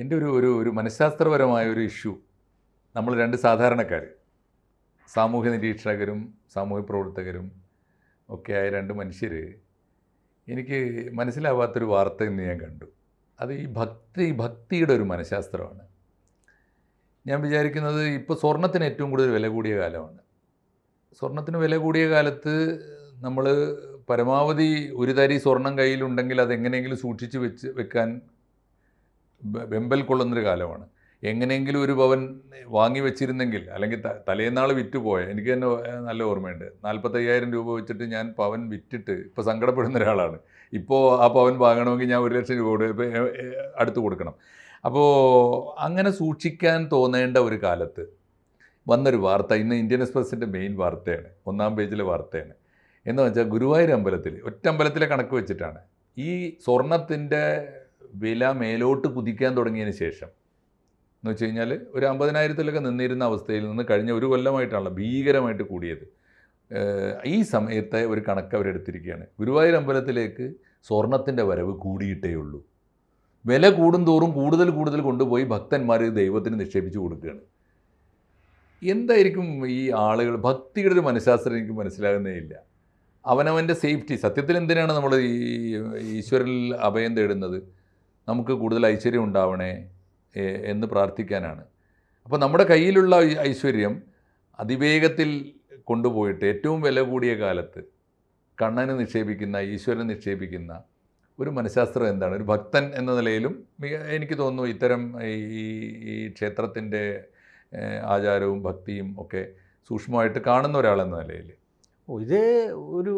എന്റെ ഒരു ഒരു ഒരു മനഃശാസ്ത്രപരമായ ഒരു ഇഷ്യൂ. നമ്മൾ രണ്ട് സാധാരണക്കാർ സാമൂഹ്യ നിരീക്ഷകരും സാമൂഹ്യ പ്രവർത്തകരും ഒക്കെ ആയ രണ്ട് മനുഷ്യർ എനിക്ക് മനസ്സിലാവാത്തൊരു വാർത്ത എന്ന് ഞാൻ കണ്ടു. അത് ഈ ഭക്തി ഭക്തിയുടെ ഒരു മനഃശാസ്ത്രമാണ്. ഞാൻ വിചാരിക്കുന്നത് ഇപ്പോൾ സ്വർണത്തിന് ഏറ്റവും കൂടുതൽ വില കൂടിയ കാലമാണ്. സ്വർണത്തിന് വില കൂടിയ കാലത്ത് നമ്മൾ പരമാവധി ഒരു തരി സ്വർണം കയ്യിലുണ്ടെങ്കിൽ അത് എങ്ങനെയെങ്കിലും സൂക്ഷിച്ച് വെച്ച് വെക്കാൻ വെമ്പൽ കൊള്ളുന്നൊരു കാലമാണ്. എങ്ങനെയെങ്കിലും ഒരു ഭവൻ വാങ്ങി വെച്ചിരുന്നെങ്കിൽ അല്ലെങ്കിൽ തലേന്നാൾ വിറ്റുപോയ എനിക്ക് തന്നെ നല്ല ഓർമ്മയുണ്ട്. നാൽപ്പത്തയ്യായിരം രൂപ വെച്ചിട്ട് ഞാൻ പവൻ വിറ്റിട്ട് ഇപ്പോൾ സങ്കടപ്പെടുന്ന ഒരാളാണ്. ഇപ്പോൾ ആ പവൻ വാങ്ങണമെങ്കിൽ ഞാൻ ഒരു ലക്ഷം രൂപ അടുത്ത് കൊടുക്കണം. അപ്പോൾ അങ്ങനെ സൂക്ഷിക്കാൻ തോന്നേണ്ട ഒരു കാലത്ത് വന്നൊരു വാർത്ത ഇന്ന് ഇന്ത്യൻ എക്സ്പ്രസിന്റെ മെയിൻ വാർത്തയാണ് ഒന്നാം പേജിലെ വാർത്തയാണ്. എന്ന് വെച്ചാൽ ഗുരുവായൂർ അമ്പലത്തിൽ ഒറ്റ അമ്പലത്തിലെ കണക്ക് വെച്ചിട്ടാണ്. ഈ സ്വർണത്തിന്റെ വില മേലോട്ട് കുതിക്കാൻ തുടങ്ങിയതിന് ശേഷം എന്ന് വെച്ച് കഴിഞ്ഞാൽ ഒരു അമ്പതിനായിരത്തിലൊക്കെ നിന്നിരുന്ന അവസ്ഥയിൽ നിന്ന് കഴിഞ്ഞ ഒരു കൊല്ലമായിട്ടാണല്ലോ ഭീകരമായിട്ട് കൂടിയത്. ഈ സമയത്തെ ഒരു കണക്ക് അവരെടുത്തിരിക്കുകയാണ്. ഗുരുവായൂർ അമ്പലത്തിലേക്ക് സ്വർണത്തിന്റെ വരവ് കൂടിയിട്ടേ ഉള്ളൂ. വില കൂടുന്തോറും കൂടുതൽ കൂടുതൽ കൊണ്ടുപോയി ഭക്തന്മാർ ദൈവത്തിന് നിക്ഷേപിച്ച് കൊടുക്കുകയാണ്. എന്തായിരിക്കും ഈ ആളുകൾ ഭക്തിയുടെ ഒരു മനഃശാസ്ത്രം എനിക്ക് മനസ്സിലാകുന്നേ ഇല്ല. അവനവന്റെ സേഫ്റ്റി സത്യത്തിൽ എന്തിനാണ് നമ്മൾ ഈ ഈശ്വരനിൽ അഭയം തേടുന്നത്? നമുക്ക് കൂടുതൽ ഐശ്വര്യം ഉണ്ടാവണേ എന്ന് പ്രാർത്ഥിക്കാനാണ്. അപ്പോൾ നമ്മുടെ കയ്യിലുള്ള ഐശ്വര്യം അതിവേഗത്തിൽ കൊണ്ടുപോയിട്ട് ഏറ്റവും വില കൂടിയ കാലത്ത് കണ്ണന് നിക്ഷേപിക്കുന്ന ഈശ്വരൻ നിക്ഷേപിക്കുന്ന ഒരു മനഃശാസ്ത്രം എന്താണ്? ഒരു ഭക്തൻ എന്ന നിലയിലും എനിക്ക് തോന്നുന്നു ഇത്തരം ഈ ഈ ക്ഷേത്രത്തിന്റെ ആചാരവും ഭക്തിയും ഒക്കെ സൂക്ഷ്മമായിട്ട് കാണുന്ന ഒരാളെന്ന നിലയിൽ. ഇത് ഒരു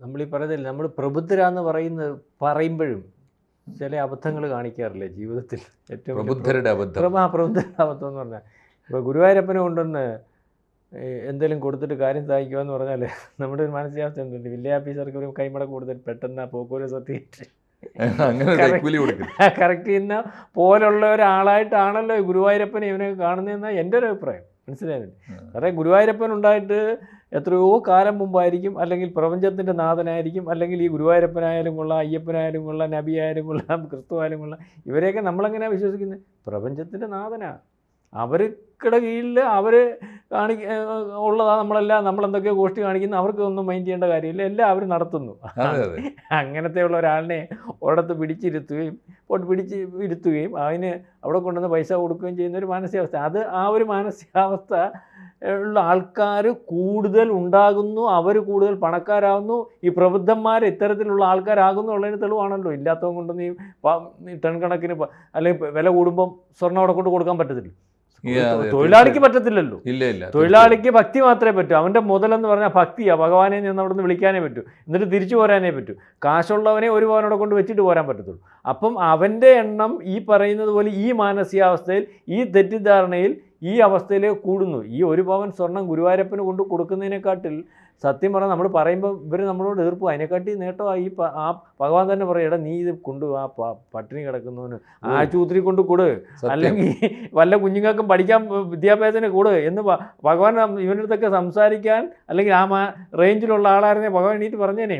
നമ്മളീ പറയുന്നില്ല നമ്മൾ പ്രബുദ്ധരാന്ന് പറയുന്ന പറയുമ്പോഴും ചില അബദ്ധങ്ങൾ കാണിക്കാറില്ലേ ജീവിതത്തിൽ? ഏറ്റവും പ്രബുദ്ധരുടെ അബദ്ധം. ആ പ്രബുദ്ധരുടെ അബദ്ധം എന്ന് പറഞ്ഞാൽ ഇപ്പോൾ ഗുരുവായൂരപ്പനെ കൊണ്ടുവന്ന് എന്തെങ്കിലും കൊടുത്തിട്ട് കാര്യം സാധിക്കുക എന്ന് പറഞ്ഞാൽ നമ്മുടെ ഒരു മാനസികാവസ്ഥ എന്തുണ്ട്? വില്ലേജ് ഓഫീസർക്ക് ഒരു കൈമടക്ക് കൊടുത്തിട്ട് പെട്ടെന്ന് പോക്കൂര സർട്ടിഫിക്കറ്റ് കറക്റ്റ് ചെയ്യുന്ന പോലുള്ള ഒരാളായിട്ടാണല്ലോ ഗുരുവായൂരപ്പനെ ഇവനെ കാണുന്നതെന്നാണ് എന്റെ ഒരു അഭിപ്രായം. മനസ്സിലായില്ലേ? കാരണം ഗുരുവായൂരപ്പൻ ഉണ്ടായിട്ട് എത്രയോ കാലം മുമ്പായിരിക്കും അല്ലെങ്കിൽ പ്രപഞ്ചത്തിന്റെ നാഥനായിരിക്കും അല്ലെങ്കിൽ ഈ ഗുരുവായൂരപ്പനായാലും കൊള്ളാം അയ്യപ്പനായാലും കൊള്ളാം നബിയായാലും കൊള്ളാം ക്രിസ്തു ആയാലും കൊള്ളാം ഇവരെയൊക്കെ നമ്മളെങ്ങനെയാണ് വിശ്വസിക്കുന്നത്? പ്രപഞ്ചത്തിന്റെ നാഥനാ. അവർക്കിടെ കീഴിൽ അവർ കാണി ഉള്ളതാ നമ്മളെല്ലാം നമ്മളെന്തൊക്കെയോ ഗോഷ്ടി കാണിക്കുന്നു. അവർക്ക് ഒന്നും മൈൻഡ് ചെയ്യേണ്ട കാര്യമില്ല. എല്ലാം അവർ നടത്തുന്നു. അതെ അതെ. അങ്ങനത്തെ ഉള്ള ഒരാളിനെ ഒരിടത്ത് പിടിച്ചിരുത്തുകയും പോട്ട് പിടിച്ച് ഇരുത്തുകയും അതിന് അവിടെ കൊണ്ടുവന്ന് പൈസ കൊടുക്കുകയും ചെയ്യുന്ന ഒരു മാനസികാവസ്ഥ. അത് ആ ഒരു മാനസികാവസ്ഥ ഉള്ള ആൾക്കാർ കൂടുതൽ ഉണ്ടാകുന്നു. അവർ കൂടുതൽ പണക്കാരാകുന്നു. ഈ പ്രബുദ്ധന്മാർ ഇത്തരത്തിലുള്ള ആൾക്കാരാകുന്നു ഉള്ളതിന് തെളിവാണല്ലോ. ഇല്ലാത്തവൻ കൊണ്ടൊന്നും ഈ ടൺ കണക്കിന് അല്ലെങ്കിൽ വില കൂടുമ്പം സ്വർണം അവിടെ കൊണ്ട് കൊടുക്കാൻ പറ്റത്തില്ല. തൊഴിലാളിക്ക് പറ്റത്തില്ലല്ലോ. ഇല്ല ഇല്ല തൊഴിലാളിക്ക് ഭക്തി മാത്രമേ പറ്റൂ. അവന്റെ മുതലെന്ന് പറഞ്ഞാൽ ഭക്തിയാ ഭഗവാനെ നിന്ന് അവിടെ നിന്ന് വിളിക്കാനേ പറ്റൂ. എന്നിട്ട് തിരിച്ചു പോരാനേ പറ്റൂ. കാശുള്ളവനെ ഒരു പവനോടെ കൊണ്ട് വെച്ചിട്ട് പോരാൻ പറ്റത്തുള്ളൂ. അപ്പം അവന്റെ എണ്ണം ഈ പറയുന്നത് പോലെ ഈ മാനസികാവസ്ഥയിൽ ഈ തെറ്റിദ്ധാരണയിൽ ഈ അവസ്ഥയിലേക്ക് കൂടുന്നു. ഈ ഒരു പവൻ സ്വർണം ഗുരുവായൂരപ്പന് കൊണ്ട് കൊടുക്കുന്നതിനെക്കാട്ടിൽ സത്യം പറഞ്ഞാൽ നമ്മൾ പറയുമ്പോൾ ഇവർ നമ്മളോട് എതിർപ്പ് അതിനെക്കാട്ടി നേട്ടോ ഈ ആ ഭഗവാൻ തന്നെ പറയും എടാ നീ ഇത് കൊണ്ടു ആ പട്ടിണി കിടക്കുന്നവന് ആശുപത്രി കൊണ്ട് കൊടു. അല്ലെങ്കിൽ വല്ല കുഞ്ഞുങ്ങൾക്കും പഠിക്കാൻ വിദ്യാഭ്യാസത്തിന് കൂട്. എന്ന് ഭഗവാൻ ഇവന്റെ അടുത്തൊക്കെ സംസാരിക്കാൻ അല്ലെങ്കിൽ ആ റേഞ്ചിലുള്ള ആളായിരുന്നെ ഭഗവാൻ എണീറ്റ് പറഞ്ഞേനെ.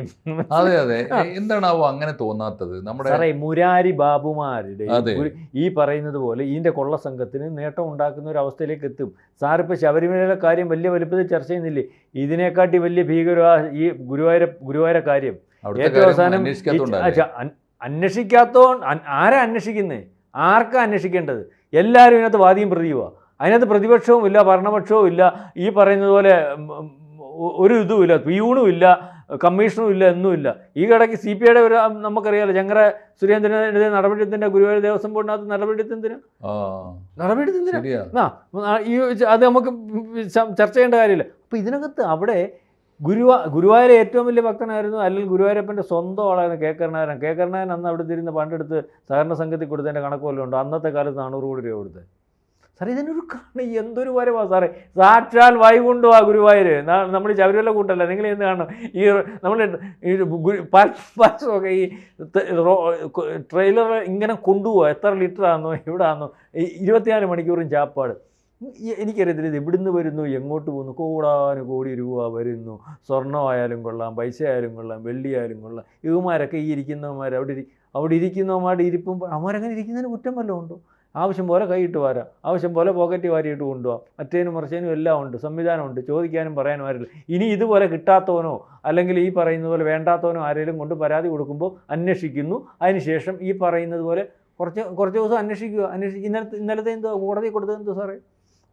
അതെ അതെ. എന്താണാവോ അങ്ങനെ തോന്നാത്തത്? നമ്മുടെ സാറേ മുരാരി ബാബുമാരുടെ ഈ പറയുന്നത് പോലെ ഇതിന്റെ കൊള്ള സംഘത്തിന് നേട്ടം ഉണ്ടാക്കുന്ന ഒരു അവസ്ഥയിലേക്ക് എത്തും. സാറിപ്പോൾ ശബരിമലയിലെ കാര്യം വലിയ വലുപ്പത്തിൽ ചർച്ച ചെയ്യുന്നില്ലേ? ഇതിനെക്കാട്ടി വലിയ ഭീകര ഈ ഗുരുവായൂര ഗുരുവായൂര കാര്യം. ഏറ്റവും അവസാനം അന്വേഷിക്കാത്തോ ആരാ അന്വേഷിക്കുന്നത് ആർക്കാ അന്വേഷിക്കേണ്ടത്? എല്ലാവരും ഇതിനകത്ത് വാദിയും പ്രതിയുവാ. അതിനകത്ത് പ്രതിപക്ഷവും ഇല്ല ഭരണപക്ഷവും ഇല്ല ഈ പറയുന്നത് പോലെ ഒരു ഇതും ഇല്ല പിയൂണും ഇല്ല കമ്മീഷനും ഇല്ല ഒന്നുമില്ല ഈ കടയ്ക്ക് സി പി ഐയുടെ ഒരു നമുക്കറിയാലോ ചങ്ങര സുരേന്ദ്രനെതിരെ നടപടിയെത്തിന്റെ ഗുരുവായൂർ ദേവസ്വം ബോർഡിനകത്ത് ആ ആ, ഈ അത് നമുക്ക് ചർച്ച ചെയ്യേണ്ട കാര്യമില്ല. അപ്പോൾ ഇതിനകത്ത് അവിടെ ഗുരുവാ ഗുരുവായൂർ ഏറ്റവും വലിയ ഭക്തനായിരുന്നു അല്ലെങ്കിൽ ഗുരുവായൂരപ്പന്റെ സ്വന്തം ആളായിരുന്നു കെ. കരുണാകരൻ. കെ. കരുണാകരൻ അന്ന് അവിടെ തിരുന്ന് പണ്ടെടുത്ത് സഹകരണ സംഘത്തിൽ കൊടുത്തതിന്റെ കണക്ക് വല്ലതും ഉണ്ടോ? അന്നത്തെ കാലത്ത് നാനൂറ് കോടി രൂപ കൊടുത്ത്. സാറേ ഇതിനൊരു കാരണം എന്തൊരു വരവാ സാറേ. സാക്ഷാൽ വൈകുണ്ടോ ആ ഗുരുവായൂർ നമ്മൾ ശബരിമല കൂട്ടല്ല. നിങ്ങൾ എന്ത് കാണണം. ഈ നമ്മൾ ഈ പല- ഈ ട്രെയിലർ ഇങ്ങനെ കൊണ്ടുപോകുക എത്ര ലിറ്റർ ആണെന്നോ എവിടെ ആണെന്നോ ഇരുപത്തിനാല് മണിക്കൂറും ചാപ്പാട്. എനിക്കറിയത്തില്ല ഇത് എവിടുന്ന് വരുന്നു എങ്ങോട്ട് പോകുന്നു? കോടാനു കോടി രൂപ വരുന്നു. സ്വർണമായാലും കൊള്ളാം പൈസ ആയാലും കൊള്ളാം വെള്ളിയായാലും കൊള്ളാം. ഇവന്മാരൊക്കെ ഈ ഇരിക്കുന്നവന്മാർ അവിടെ ഇരി അവിടെ ഇരിക്കുന്നവന്മാരുടെ ഇരിപ്പും അവരങ്ങനെ ഇരിക്കുന്നതിന് കുറ്റം വല്ലതും ഉണ്ടോ? ആവശ്യം പോലെ കൈയിട്ട് വരാം ആവശ്യം പോലെ പോക്കറ്റ് വാരിയിട്ട് കൊണ്ടുപോകാം മറ്റേനും മറിച്ചേനും എല്ലാം ഉണ്ട് സംവിധാനമുണ്ട് ചോദിക്കാനും പറയാനും ആരില്ല ഇനി ഇതുപോലെ കിട്ടാത്തവനോ അല്ലെങ്കിൽ ഈ പറയുന്നത് പോലെ വേണ്ടാത്തവനോ ആരെങ്കിലും കൊണ്ട് പരാതി കൊടുക്കുമ്പോൾ അന്വേഷിക്കുന്നു. അതിനുശേഷം ഈ പറയുന്നത് പോലെ കുറച്ച് കുറച്ച് ദിവസം അന്വേഷിക്കുക. അന്വേഷിച്ച് ഇന്നലത്തെ ഇന്നലത്തെ എന്തോ കോടതി കൊടുത്തത് എന്തോ സാറേ?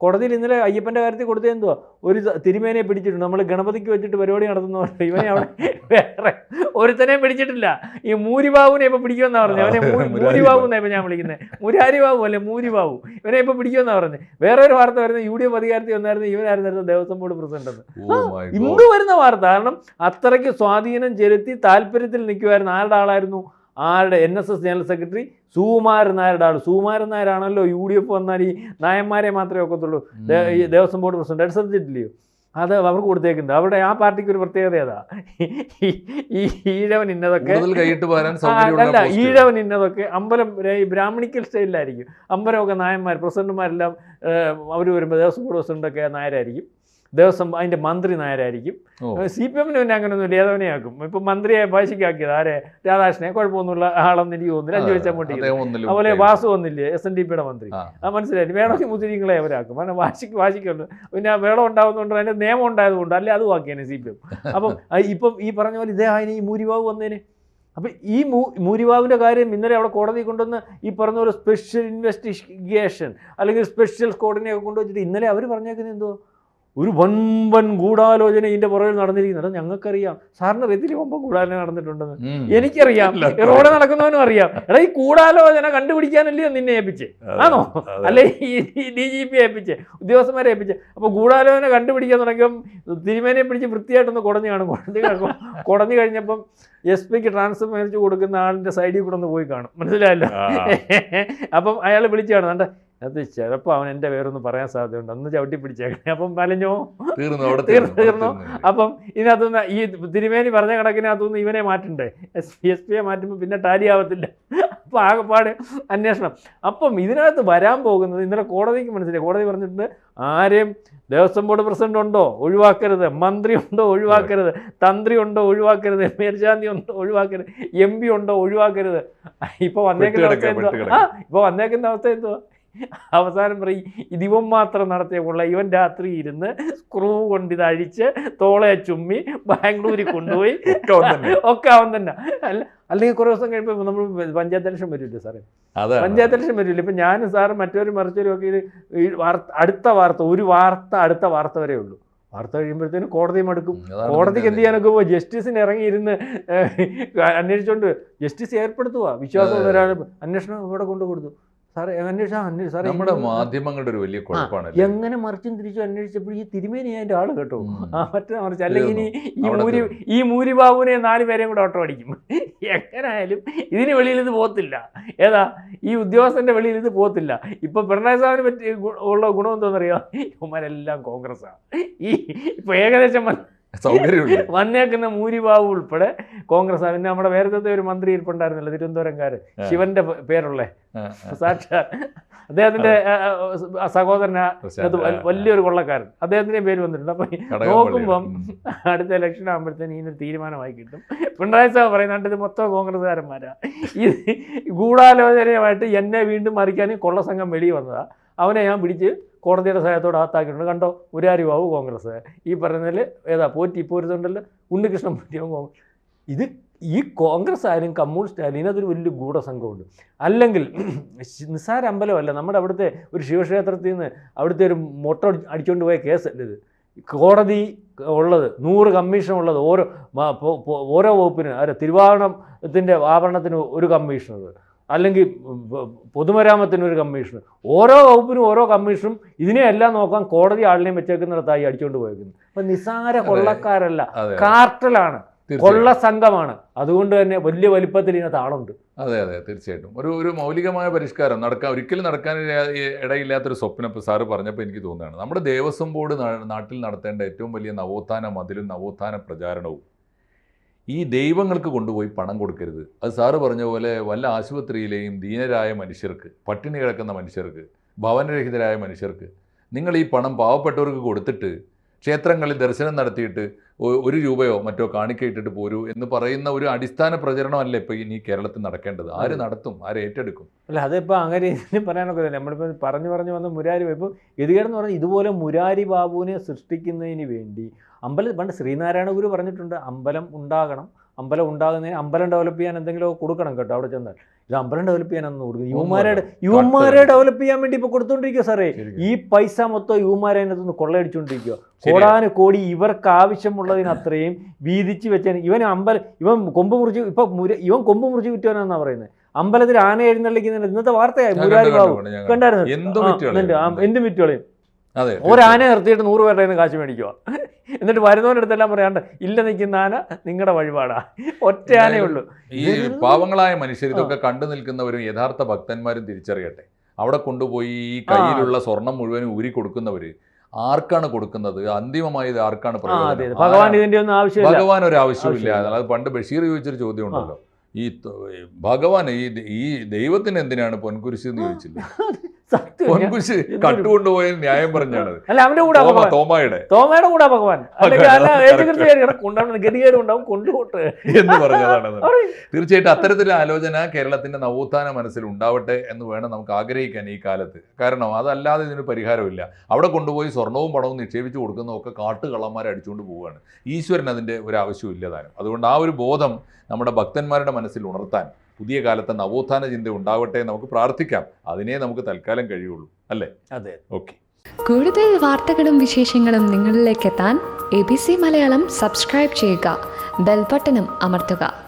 കോടതിയിൽ ഇന്നലെ അയ്യപ്പന്റെ കാര്യത്തിൽ കൊടുത്തത് എന്തുവാ? ഒരു തിരുമേനെ പിടിച്ചിട്ടുണ്ട്. നമ്മൾ ഗണപതിക്ക് വെച്ചിട്ട് പരിപാടി നടത്തുന്ന ഇവനെ അവിടെ വേറെ ഒരുത്തനെയും പിടിച്ചിട്ടില്ല. ഈ മൂരിബാബുവിനെ ഇപ്പൊ പിടിക്കുമെന്നാ പറഞ്ഞത് അവനെ മൂരിബാബു എന്നാ ഇപ്പൊ ഞാൻ വിളിക്കുന്നത് മുരാരി ബാബു അല്ലേ? മൂരിബാബു. ഇവനെ ഇപ്പൊ പിടിക്കുമെന്നാ പറഞ്ഞത് വേറെ ഒരു വാർത്ത വരുന്നത് യു ഡി എഫ് അധികാരത്തിൽ വന്നായിരുന്നു ഇവനായിരുന്നു ദേവസ്വം ബോർഡ് പ്രസിഡന്റ് മൈ ഇന്ന് വരുന്ന വാർത്ത. കാരണം അത്രയ്ക്ക് സ്വാധീനം ചെലുത്തി താല്പര്യത്തിൽ നിൽക്കുമായിരുന്നു ആരുടെ ആളായിരുന്നു? ആരുടെ N S S general secretary Sukumaran നായരുടെ ആൾ സുകുമാരൻ നായരാണല്ലോ യു ഡി എഫ് വന്നാൽ ഈ നായന്മാരെ മാത്രമേ ഒക്കത്തുള്ളൂ. ദേവസ്വം ബോർഡ് പ്രസിഡന്റ് അനുസരിച്ചിട്ടില്ലയോ അത് അവർക്ക് കൊടുത്തേക്കുന്നത് അവിടെ ആ പാർട്ടിക്ക് ഒരു പ്രത്യേകത ഏതാ ഈ ഈഴവൻ ഇന്നതൊക്കെ അല്ല ഈഴവൻ ഇന്നതൊക്കെ അമ്പലം ഈ ബ്രാഹ്മണിക്കൽ സ്റ്റൈലിലായിരിക്കും. അമ്പലമൊക്കെ നായന്മാർ പ്രസിഡന്റുമാരെല്ലാം അവർ വരുമ്പോൾ ദേവസ്വം ബോർഡ് പ്രസിഡന്റൊക്കെ നായരായിരിക്കും. ദേവസ്വം അതിന്റെ മന്ത്രി നായരായിരിക്കും. സി പി എമ്മിന് പിന്നെ അങ്ങനെയൊന്നുമില്ല ഏതവനെ ആക്കും? ഇപ്പം മന്ത്രിയെ ഭാഷയ്ക്കാക്കിയത് ആരെ? രാധാകൃഷ്ണനെ. കുഴപ്പമൊന്നുമില്ല. ആളെന്ന് എനിക്ക് തോന്നുന്നില്ല. അഞ്ചു വെച്ചാൽ മുട്ടി അതുപോലെ വാസു വന്നില്ലേ? എസ് എൻ ഡി പിയുടെ മന്ത്രി. ആ. മനസ്സിലായി വേണമെങ്കിൽ മുസ്ലിങ്ങളെ അവരാക്കും. കാരണം വാശിക്ക് വാശിക്കുണ്ട്. പിന്നെ വേളം ഉണ്ടാകുന്നുണ്ട് അതിന്റെ നിയമം ഉണ്ടായതുകൊണ്ട് അല്ലെ അതും ആക്കിയാണ് സി പി എം. അപ്പം ഇപ്പം ഈ പറഞ്ഞ പോലെ ഇതേ അതിന് ഈ ഭൂരിഭാവ് വന്നതിന് അപ്പം ഈ മൂ മൂരിവാവിന്റെ കാര്യം ഇന്നലെ അവിടെ കോടതി കൊണ്ടുവന്ന് ഈ പറഞ്ഞ ഒരു സ്പെഷ്യൽ ഇൻവെസ്റ്റിഗേഷൻ അല്ലെങ്കിൽ സ്പെഷ്യൽ സ്ക്വാഡിനെയൊക്കെ കൊണ്ടുവച്ചിട്ട് ഇന്നലെ അവർ പറഞ്ഞേക്കുന്നത് എന്തോ ഒരു വൻവൻ ഗൂഢാലോചന ഇതിന്റെ പുറകിൽ നടന്നിരിക്കുന്നുണ്ട് ഞങ്ങൾക്കറിയാം. സാറിന് അറിയത്തില്ല വമ്പൻ ഗൂഢാലോചന നടന്നിട്ടുണ്ടെന്ന്. എനിക്കറിയാം. റോഡ് നടക്കുന്നവനും അറിയാം. എടാ ഈ ഗൂഢാലോചന കണ്ടുപിടിക്കാനല്ലേ നിന്നെ ഏൽപ്പിച്ചേ? ആണോ. അല്ലെ ഈ ഡി ജി പി ഏൽപ്പിച്ചേ? ഉദ്യോഗസ്ഥന്മാരെ ഏൽപ്പിച്ചേ? അപ്പോൾ ഗൂഢാലോചന കണ്ടുപിടിക്കാൻ തുടങ്ങിയപ്പം തിരുമേനെ പിടിച്ച് വൃത്തിയായിട്ടൊന്ന് കുടഞ്ഞു കാണും. കുടഞ്ഞു കിടക്കും കുടഞ്ഞു കഴിഞ്ഞപ്പം എസ് പിക്ക് ട്രാൻസ്ഫർ മേടിച്ച് കൊടുക്കുന്ന ആളിന്റെ സൈഡിൽ കൂടെ ഒന്ന് പോയി കാണും. മനസ്സിലായല്ലോ. അപ്പം അയാൾ വിളിച്ചു കാണും. അത് ചിലപ്പോൾ അവൻ എന്റെ പേരൊന്ന് പറയാൻ സാധ്യതയുണ്ട്. അന്ന് ചവിട്ടി പിടിച്ചേക്കണേ. അപ്പം വലഞ്ഞോ തീർന്നു അവിടെ തീർന്നു, തീർന്നു. അപ്പം ഇതിനകത്തുനിന്ന് ഈ തിരുമേനി പറഞ്ഞ കണക്കിനകത്തുനിന്ന് ഇവനെ മാറ്റണ്ടേ? എസ് പി എസ് പിയെ മാറ്റുമ്പോൾ പിന്നെ ടാലി ആവത്തില്ല. അപ്പോൾ ആകെപ്പാട് അന്വേഷണം. അപ്പം ഇതിനകത്ത് വരാൻ പോകുന്നത് ഇന്നലെ കോടതിക്ക് മനസ്സിലായി. കോടതി പറഞ്ഞിട്ടുണ്ട് ആരെയും ദേവസ്വം ബോർഡ് പ്രസിഡന്റ് ഉണ്ടോ ഒഴിവാക്കരുത്. മന്ത്രി ഉണ്ടോ ഒഴിവാക്കരുത്. തന്ത്രി ഉണ്ടോ ഒഴിവാക്കരുത്. മേൽശാന്തി ഉണ്ടോ ഒഴിവാക്കരുത്. എം പി ഉണ്ടോ ഒഴിവാക്കരുത്. ഇപ്പോൾ വന്നേക്കുന്ന അവസ്ഥ എന്തുവാ? ആ ഇപ്പോൾ വന്നേക്കുന്ന അവസ്ഥ എന്തുവാ? അവസാനം പറയും ഇതിവൻ മാത്രം നടത്തിയ കൊള്ള ഇവൻ രാത്രി ഇരുന്ന് സ്ക്രൂ കൊണ്ട് ഇത് അഴിച്ച് തോളെ ചുമ്മി ബാംഗ്ലൂരിൽ കൊണ്ടുപോയി. ഒക്കെ അവൻ തന്നെ. അല്ല അല്ലെങ്കിൽ കുറേ ദിവസം കഴിയുമ്പോൾ നമ്മൾ പഞ്ചായത്ത് ഇലക്ഷൻ വരില്ലേ സാറേ. പഞ്ചായത്ത് ഇലക്ഷൻ വരില്ല ഇപ്പം ഞാനും സാറും മറ്റവരും മറിച്ചവരും ഒക്കെ ഇത് അടുത്ത വാർത്ത ഒരു വാർത്ത അടുത്ത വാർത്ത വരെ ഉള്ളൂ. വാർത്ത കഴിയുമ്പോഴത്തേനും കോടതി മടുക്കും കോടതിക്ക് എന്ത് ചെയ്യാനൊക്കെ പോകും ജസ്റ്റിസിന് ഇറങ്ങിയിരുന്ന് അന്വേഷിച്ചുകൊണ്ട് അന്വേഷിച്ചോണ്ട് ജസ്റ്റിസ് ഏർപ്പെടുത്തുക വിശ്വാസമുള്ള ഒരാൾ അന്വേഷണം ഇവിടെ കൊണ്ടു കൊടുത്തു സാറേ അന്വേഷണം അന്വേഷിച്ചു സാറേ നമ്മുടെ മാധ്യമങ്ങളുടെ ഒരു വലിയ കുഴപ്പമാണ് എങ്ങനെ മറിച്ചും തിരിച്ചും അന്വേഷിച്ചപ്പോൾ ഈ തിരുമേനി അതിന്റെ ആൾ കേട്ടോ. മറ്റേ മറിച്ച്. അല്ലെങ്കിൽ ഇനി ഈ മൂരി. ഈ മൂരിബാബുവിനെ നാല് പേരെയും കൂടെ ഓട്ടോ അടിക്കും. എങ്ങനായാലും ഇതിന് വെളിയിൽ ഇത് പോകത്തില്ല. ഏതാ? ഈ ഉദ്യോഗസ്ഥന്റെ വെളിയിൽ ഇത് പോകത്തില്ല. ഇപ്പൊ പിണറായി സാഹിബിന് പറ്റി ഉള്ള ഗുണം എന്താണെന്നറിയോ ഇവന്മാരെല്ലാം കോൺഗ്രസ്സാണ് ഈ ഇപ്പൊ ഏകദേശം സൗകര്യമുണ്ട്. വന്നേക്കുന്ന മൂരിബാബു ഉൾപ്പെടെ കോൺഗ്രസ് പിന്നെ നമ്മുടെ നേരത്തെ ഒരു മന്ത്രി ഇരിപ്പുണ്ടായിരുന്നല്ലോ തിരുവനന്തപുരംകാരൻ ആ. ശിവന്റെ പേരുള്ളേ. ആ. അദ്ദേഹത്തിന്റെ സഹോദരന വലിയൊരു കൊള്ളക്കാരൻ. അദ്ദേഹത്തിന്റെ പേര് വന്നിട്ടുണ്ട്. അപ്പൊ. നോക്കുമ്പം. അടുത്ത ഇലക്ഷൻ ആകുമ്പോഴത്തേന് ഇതിനൊരു തീരുമാനമായി കിട്ടും. പിണറായി സാഹ പറയുന്നുണ്ട് ഇത് മൊത്തം കോൺഗ്രസ്സുകാരന്മാരാ. ഇത് ഗൂഢാലോചനയുമായിട്ട് എന്നെ വീണ്ടും മറിക്കാനും കൊള്ള സംഘം വെളിയിൽ വന്നതാ. അവനെ ഞാൻ പിടിച്ച് കോടതിയുടെ സഹായത്തോടെ ആത്താക്കിയിട്ടുണ്ട് കണ്ടോ ബാബു കോൺഗ്രസ്. ഈ പറയുന്നതിൽ ഏതാ പോറ്റി പോരുന്നുണ്ടല്ലോ ഉണ്ണികൃഷ്ണൻ പോറ്റിയാവും കോൺഗ്രസ്. ഇത് ഈ കോൺഗ്രസ് ആയാലും കമ്മ്യൂണിസ്റ്റ് ആയാലും ഇതിനകത്തൊരു വലിയ ഗൂഢസംഘമുണ്ട്. അല്ലെങ്കിൽ നിസ്സാര അമ്പലമല്ല നമ്മുടെ അവിടുത്തെ ഒരു ശിവക്ഷേത്രത്തിൽ നിന്ന് അവിടുത്തെ ഒരു മൊട്ട അടിച്ചുകൊണ്ട് പോയ കേസല്ല ഇത്? കോടതി ഉള്ളത് നൂറ് കമ്മീഷൻ ഉള്ളത് ഓരോ ഓരോ വകുപ്പിന് അല്ല തിരുവാഭരണത്തിന്റെ ആഭരണത്തിന് ഒരു കമ്മീഷണർ അല്ലെങ്കിൽ പ- പൊതുമരാമത്തിന് ഒരു കമ്മീഷൻ ഓരോ വകുപ്പിനും ഓരോ കമ്മീഷനും ഇതിനെയെല്ലാം നോക്കാൻ കോടതി ആളിനെയും വെച്ചേക്കുന്നിടത്തായി അടിച്ചുകൊണ്ട് പോയേക്കുന്നു. അപ്പം നിസാര കൊള്ളക്കാരല്ല കാർട്ടലാണ് കൊള്ള സംഘമാണ്. അതുകൊണ്ട് തന്നെ വലിയ വലിപ്പത്തിൽ ഇതിനകത്ത് ആളുണ്ട്. അതെ അതെ തീർച്ചയായിട്ടും. ഒരു ഒരു മൗലികമായ പരിഷ്കാരം നടക്കാൻ ഒരിക്കലും നടക്കാൻ ഇട- ഇടയില്ലാത്തൊരു സ്വപ്നം ഇപ്പോൾ സാറ് പറഞ്ഞപ്പോൾ എനിക്ക് തോന്നുകയാണ്. നമ്മുടെ ദേവസ്വം ബോർഡ് നാട്ടിൽ നടത്തേണ്ട ഏറ്റവും വലിയ നവോത്ഥാന മതിലും നവോത്ഥാന പ്രചാരണവും ഈ ദൈവങ്ങൾക്ക് കൊണ്ടുപോയി പണം കൊടുക്കരുത്. അത് സാറ് പറഞ്ഞ പോലെ വല്ല ആശുപത്രിയിലെയും ദീനരായ മനുഷ്യർക്ക് പട്ടിണി കിടക്കുന്ന മനുഷ്യർക്ക് ഭവനരഹിതരായ മനുഷ്യർക്ക് നിങ്ങൾ ഈ പണം പാവപ്പെട്ടവർക്ക് കൊടുത്തിട്ട് ക്ഷേത്രങ്ങളിൽ ദർശനം നടത്തിയിട്ട് ഒരു രൂപയോ മറ്റോ കാണിക്കയിട്ടിട്ട് പോരൂ എന്ന് പറയുന്ന ഒരു അടിസ്ഥാന പ്രചരണമല്ല ഇപ്പോൾ ഇനി കേരളത്തിൽ നടക്കേണ്ടത്? ആര്. നടത്തും? ആര് ഏറ്റെടുക്കും? അല്ല അതിപ്പോൾ അങ്ങനെ ഇതിന് പറയാനൊക്കെ ഇല്ല. നമ്മളിപ്പോൾ പറഞ്ഞു പറഞ്ഞു വന്ന മുരാരി ഇപ്പോൾ ഗതികേടെന്ന് പറഞ്ഞാൽ ഇതുപോലെ മുരാരി ബാബുവിനെ സൃഷ്ടിക്കുന്നതിന് വേണ്ടി അമ്പലം പണ്ട് ശ്രീനാരായണ ഗുരു പറഞ്ഞിട്ടുണ്ട് അമ്പലം ഉണ്ടാകണം. അമ്പലം ഉണ്ടാകുന്നതിന് അമ്പലം ഡെവലപ്പ് ചെയ്യാൻ എന്തെങ്കിലും കൊടുക്കണം കേട്ടോ അവിടെ ചെന്നാൽ. ഇത് അമ്പലം ഡെവലപ്പ് ചെയ്യാൻ കൊടുക്കുന്നത് കൊടുക്കും യുവമാരെ യുവമാരെ ഡെവലപ്പ് ചെയ്യാൻ വേണ്ടി ഇപ്പോൾ കൊടുത്തോണ്ടിരിക്കുക സാറേ. ഈ പൈസ മൊത്തം യുവമാരെ അതിനകത്ത് നിന്ന് കൊള്ളയടിച്ചുകൊണ്ടിരിക്കുക. കോടാന് കോടി ഇവർക്ക് ആവശ്യമുള്ളതിന് അത്രയും വീതിച്ച് വെച്ചാൽ ഇവൻ അമ്പലം ഇവൻ കൊമ്പ് മുറിച്ച് ഇപ്പൊ ഇവൻ കൊമ്പ് മുറിച്ച് വിറ്റവനാന്നാ പറയുന്നത് അമ്പലത്തിൽ ആന എഴുന്നള്ളിക്കുന്നതിന് ഇന്നത്തെ വാർത്തയായി. മുരാരി ബാബു. കണ്ടായിരുന്നു? എന്തും വിറ്റുകളയും. അതെ ഒരാന നിർത്തിയിട്ട് നൂറ് പേരുടെ കയ്യിൽ നിന്ന് കാശ് മേടിക്കുക എന്നിട്ട് വരുന്നവരുടെ അടുത്തെല്ലാം പറയാണ്ട് ഇല്ല നിൽക്കുന്ന ആന നിങ്ങളുടെ വഴിപാടാ. ഒറ്റ ആനേ ഉള്ളൂ. ഈ പാവങ്ങളായ മനുഷ്യർ ഇതൊക്കെ കണ്ടു നിൽക്കുന്നവരും യഥാർത്ഥ ഭക്തന്മാരും തിരിച്ചറിയട്ടെ. അവിടെ കൊണ്ടുപോയി ഈ കയ്യിലുള്ള സ്വർണം മുഴുവനും ഊരി കൊടുക്കുന്നവര് ആർക്കാണ് കൊടുക്കുന്നത്? അന്തിമമായി ഇത് ആർക്കാണ് ഭഗവാൻ ഇതിന്റെ ഒന്നും ആവശ്യമില്ല. ഭഗവാൻ ഒരു ആവശ്യമില്ല. അത് പണ്ട് ബഷീർ ചോദിച്ചൊരു ചോദ്യം ഉണ്ടല്ലോ ഈ ഭഗവാൻ ഈ ഈ ദൈവത്തിന് എന്തിനാണ് പൊൻകുരിശ് എന്ന് ചോദിച്ചില്ല? പൊൻകുരിശ് കട്ടുകൊണ്ടുപോയ ന്യായം പറഞ്ഞാണ് അല്ല അവന്റെ കൂടെ തോമയുടെ. തോമായുടെ കൂടെ ഭഗവാൻ. കൊണ്ടുപോട്ട്. എന്ന് പറഞ്ഞതാണ്. തീർച്ചയായിട്ടും അത്തരത്തിലുള്ള ആലോചന കേരളത്തിന്റെ നവോത്ഥാന മനസ്സിൽ ഉണ്ടാവട്ടെ എന്ന് വേണം നമുക്ക് ആഗ്രഹിക്കാൻ ഈ കാലത്ത്. കാരണം അതല്ലാതെ ഇതിന് പരിഹാരമില്ല. അവിടെ കൊണ്ടുപോയി സ്വർണവും പണവും നിക്ഷേപിച്ചു കൊടുക്കുന്നതൊക്കെ കാട്ടുകള്ളന്മാരെ അടിച്ചുകൊണ്ട് പോവുകയാണ്. ഈശ്വരൻ അതിന്റെ ഒരു ആവശ്യമില്ല താനും. അതുകൊണ്ട് ആ ഒരു ബോധം നമ്മുടെ ഭക്തന്മാരുടെ മനസ്സിൽ ഉണർത്താൻ പുതിയ കാലത്തെ നവോത്ഥാന ചിന്ത ഉണ്ടാവട്ടെ നമുക്ക് പ്രാർത്ഥിക്കാം. അതിനെ നമുക്ക് തൽക്കാലം കഴിയുള്ളൂ. അല്ലേ? അതെ. ഓക്കെ. കൂടുതൽ വാർത്തകളും വിശേഷങ്ങളും നിങ്ങളിലേക്ക് എത്താൻ A B C Malayalam subscribe ചെയ്യുക. ബെൽബട്ടനും അമർത്തുക.